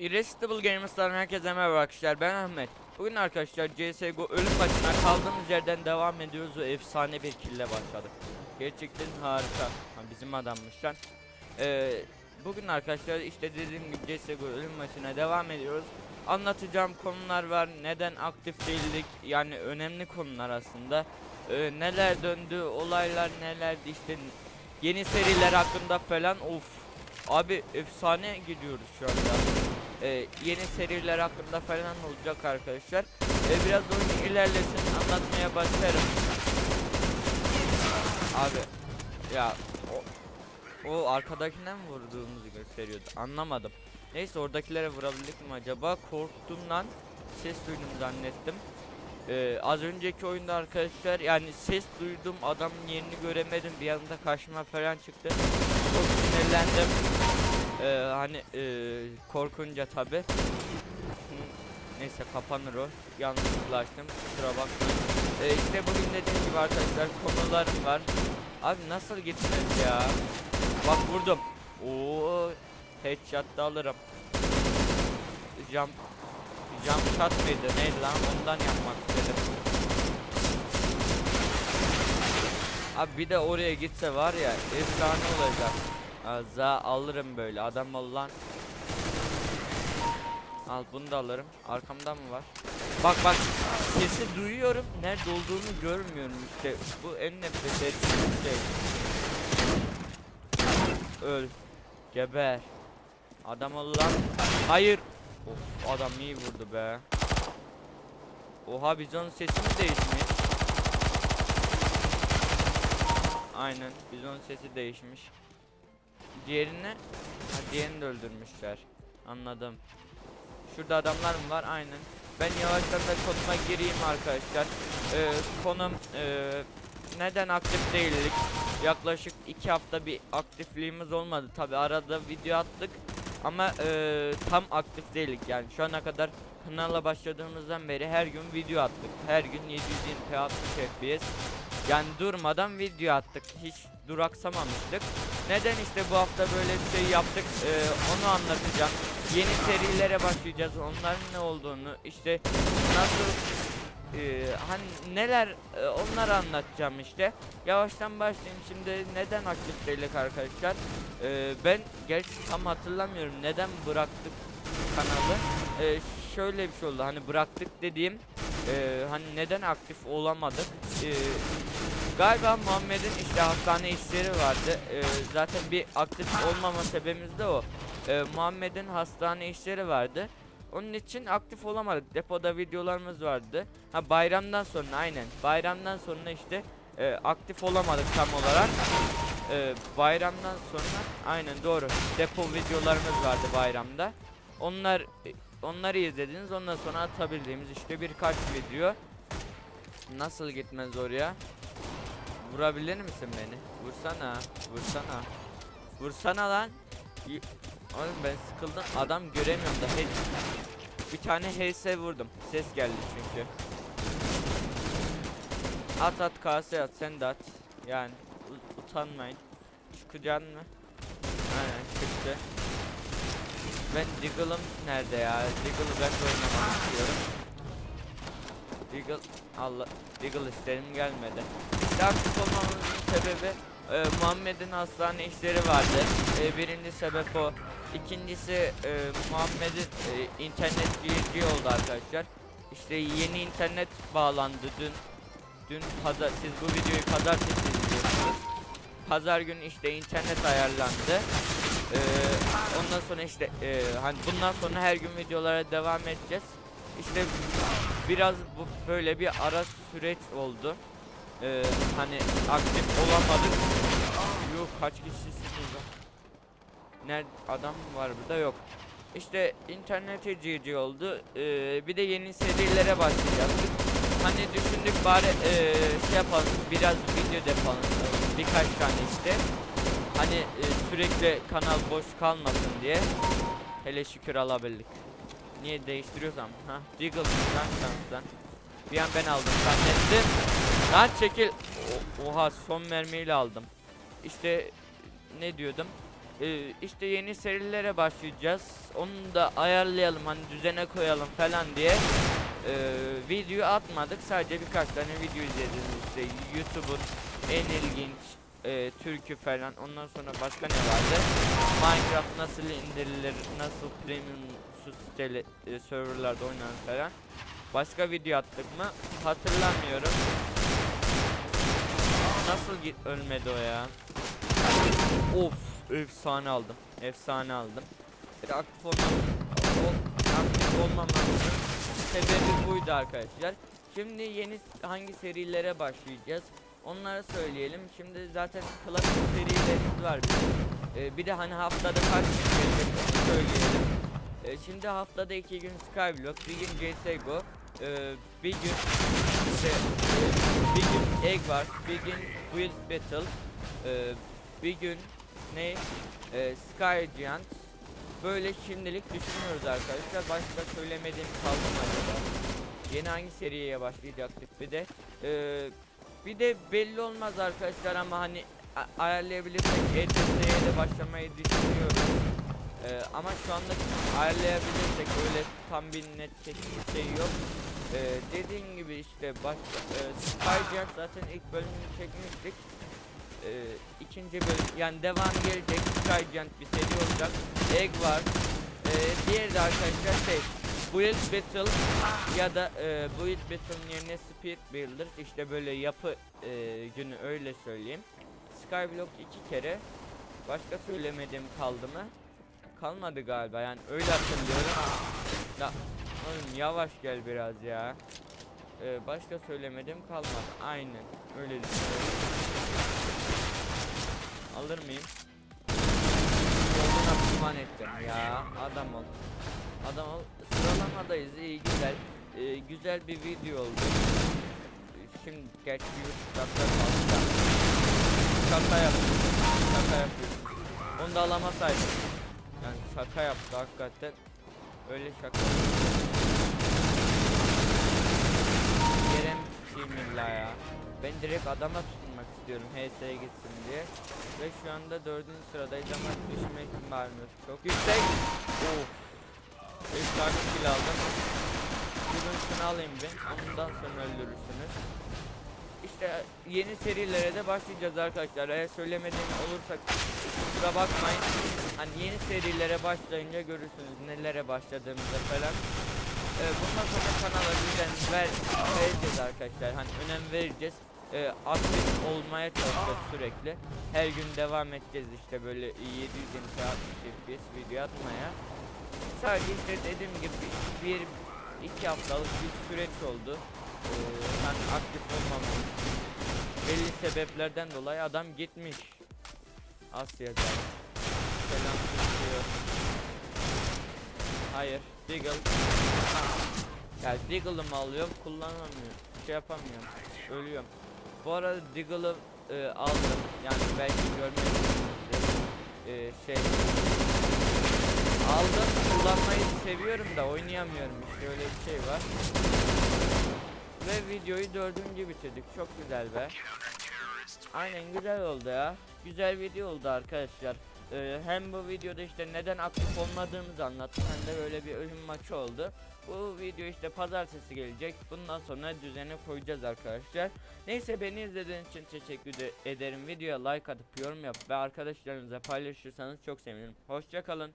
Irresistible Gamers'tan herkese merhaba arkadaşlar ben Ahmet. Bugün arkadaşlar CSGO ölüm maçına kaldığımız yerden devam ediyoruz ve efsane bir kille başladık. Gerçekten harika. Ha, bizim adammış lan. Ee, Bugün arkadaşlar işte dediğim gibi CSGO ölüm maçına devam ediyoruz. Anlatacağım konular var neden aktif değildik yani önemli konular aslında. Ee, Neler döndü olaylar nelerdi işte Yeni seriler hakkında falan. Of Abi efsane gidiyoruz şu anda ee, yeni seriler hakkında falan olacak arkadaşlar. Ee, biraz oyun ilerlesin anlatmaya başlarım. Abi ya o, o arkadakinden mi vurduğumuzu gösteriyordu anlamadım. Neyse oradakilere vurabildik mi acaba? Korktuğumdan ses duydum zannettim. Ee, az önceki oyunda arkadaşlar yani ses duydum adamın yerini göremedim bir anda karşıma falan çıktı. Çok sinirlendim. Ee, hani e, korkunca tabi. Neyse kapanır o. Yanlışlıkla açtım. Kusura bakmayın. Ee, işte bugün dediğim gibi arkadaşlar konularım var. Abi nasıl gittiniz ya? Bak vurdum. Oo, headshot da alırım. Jump jump shot mıydı? Neydi lan? Ondan yapmak istedim. Abi bir de oraya gitse var ya efsane olacak. Za alırım böyle adam ol. Al bunu da alırım. Arkamda mı var? Bak bak sesi duyuyorum. Nerede olduğunu görmüyorum işte. Bu en nefret ettiğim şey. Öl. Geber. Adam ol. Hayır. Of adam iyi vurdu be. Oha bizon sesi mi değişmiş? Aynen bizon sesi değişmiş. Diğerini ha, diğerini de öldürmüşler. Anladım. Şurada adamlar mı var? Aynen. Ben yavaştan da konuma gireyim arkadaşlar. Ee, konum ee, neden aktif değildik? Yaklaşık iki hafta bir aktifliğimiz olmadı. Tabi arada video attık ama ee, tam aktif değildik yani şu ana kadar kanala başladığımızdan beri her gün video attık. Her gün 720p 60 fps. Yani durmadan video attık. Hiç duraksamamıştık. Neden işte bu hafta böyle bir şey yaptık ee, onu anlatacağım. Yeni serilere başlayacağız. Onların ne olduğunu işte nasıl ee, hani neler e, onları anlatacağım işte. Yavaştan başlayayım. Şimdi neden aktif değildik arkadaşlar? Ee, ben gerçi tam hatırlamıyorum neden bıraktık kanalı. Ee, şöyle bir şey oldu. Hani bıraktık dediğim e, hani neden aktif olamadık? Ee, Galiba Muhammed'in işte hastane işleri vardı. Ee, zaten bir aktif olmama sebebimiz de o. Ee, Muhammed'in hastane işleri vardı. Onun için aktif olamadık. Depoda videolarımız vardı. Ha bayramdan sonra aynen. Bayramdan sonra işte e, aktif olamadık tam olarak. Ee, bayramdan sonra aynen doğru. Depo videolarımız vardı bayramda. Onlar onları izlediniz. Ondan sonra atabildiğimiz işte birkaç video. Nasıl gitmez oraya? Vurabilir misin beni? Vursana. Vursana. Vursana lan. Y- Oğlum ben sıkıldım. Adam göremiyorum da. Hey. Bir tane HS vurdum. Ses geldi çünkü. At at kase at sen de at. Yani utanmayın. Çıkacaksın mı? Aynen çıktı. Ben Diggle'ım nerede ya? Diggle'ı ben oynamak istiyorum. Diggle Allah Diggle isterim gelmedi. Aktif olmamızın sebebi e, Muhammed'in hastane işleri vardı. E, birinci sebep o. İkincisi e, Muhammed'in e, internet girdiği oldu arkadaşlar. İşte yeni internet bağlandı dün. Dün pazar siz bu videoyu pazartesi izliyorsunuz. Pazar günü işte internet ayarlandı. Ee, ondan sonra işte e, hani bundan sonra her gün videolara devam edeceğiz. İşte biraz bu böyle bir ara süreç oldu. Ee, hani aktif olamadık. Yok kaç kişisiniz? Nerede adam var burada yok. İşte internete GG oldu. Ee, bir de yeni serilere başlayacağız. Hani düşündük bari ee, şey yapalım biraz video yapalım. Birkaç tane işte. Hani e, sürekli kanal boş kalmasın diye. Hele şükür alabildik. Niye değiştiriyorsam? Ha, Deagle lan şansdan. Bir an ben aldım zannettim. Lan çekil. Oha son mermiyle aldım. İşte ne diyordum? Ee, işte yeni serilere başlayacağız. Onu da ayarlayalım hani düzene koyalım falan diye. Ee, video atmadık. Sadece birkaç tane video izlediniz işte YouTube'un en ilginç e, türkü falan. Ondan sonra başka ne vardı? Minecraft nasıl indirilir, nasıl premium su siteli e, serverlarda oynanır falan. Başka video attık mı? Hatırlamıyorum. Nasıl ölmedi o ya? Of, efsane aldım. Efsane aldım. Bir aktif olmam, o, aktif olmamamızın sebebi buydu arkadaşlar. Şimdi yeni hangi serilere başlayacağız? Onları söyleyelim. Şimdi zaten klasik serilerimiz var bizim. Ee, bir de hani haftada kaç gün gelecek söyleyelim. Ee, şimdi haftada iki gün Skyblock, bir gün CSGO, ee, bir gün işte e, bir gün Egg var, bir gün Build Battle, ee, bir gün ne? Ee, Sky Giant. Böyle şimdilik düşünüyoruz arkadaşlar. Başka söylemediğim kaldı mı acaba? Yeni hangi seriye başlayacaktık bir de? Ee, bir de belli olmaz arkadaşlar ama hani ayarlayabilirsek ETS'ye de başlamayı düşünüyoruz. Ee, ama şu anda ayarlayabilirsek öyle tam bir net şekilde şey yok. Ee, dediğim gibi işte baş, e, Sky Giant zaten ilk bölümünü çekmiştik. Ee, ikinci bölüm yani devam gelecek Sky Giant bir seri olacak. Egg var. Ee, diğeri de arkadaşlar şey Build Battle ya da e, Build Battle'ın yerine Speed Builders işte böyle yapı e, günü öyle söyleyeyim. Skyblock iki kere. Başka söylemediğim kaldı mı? Kalmadı galiba yani öyle hatırlıyorum. Ya oğlum yavaş gel biraz ya. Ee, başka söylemedim kalmadı. Aynen öyle. Alır mıyım? Yoluna pişman ettim ya. Adam ol. Adam ol. Sıralamadayız. iyi güzel. Ee, güzel bir video oldu. Şimdi gerçi dakika kaldı. Şaka yaptım. Şaka yapıyorum. Onu da alamasaydım. Yani şaka yaptı hakikaten. Öyle şaka. Yere mi tutayım illa ya? Ben direkt adama tutunmak istiyorum HS'ye gitsin diye. Ve şu anda dördüncü sıradayız ama düşme ihtimalimiz çok yüksek. Of. 5 tane kill aldım. Şunu alayım ben. Ondan sonra öldürürsünüz. İşte yeni serilere de başlayacağız arkadaşlar. Eğer söylemediğim olursa kusura bakmayın. Hani yeni serilere başlayınca görürsünüz nelere başladığımızda falan. Ee, bundan sonra kanala düzen ver, vereceğiz arkadaşlar. Hani önem vereceğiz. Ee, aktif olmaya çalışacağız sürekli. Her gün devam edeceğiz işte böyle 700 FPS video atmaya. Sadece işte dediğim gibi bir iki haftalık bir süreç oldu. Ee, ben aktif olmamam. Belli sebeplerden dolayı adam gitmiş. Asya'da. Selam diyor. Hayır. Deagle. Ya Deagle'ımı alıyorum kullanamıyorum. Şey yapamıyorum. Ölüyorum. Bu arada Deagle'ı e, aldım. Yani belki görmemişsinizdir. E, şey aldım kullanmayı seviyorum da oynayamıyorum işte öyle bir şey var. Ve videoyu dördüncü bitirdik. Çok güzel be. Aynen güzel oldu ya. Güzel video oldu arkadaşlar. Ee, hem bu videoda işte neden aktif olmadığımızı anlattım hem de böyle bir ölüm maçı oldu. Bu video işte pazartesi gelecek. Bundan sonra düzene koyacağız arkadaşlar. Neyse beni izlediğiniz için teşekkür de- ederim. Videoya like atıp yorum yap ve arkadaşlarınıza paylaşırsanız çok sevinirim. Hoşçakalın.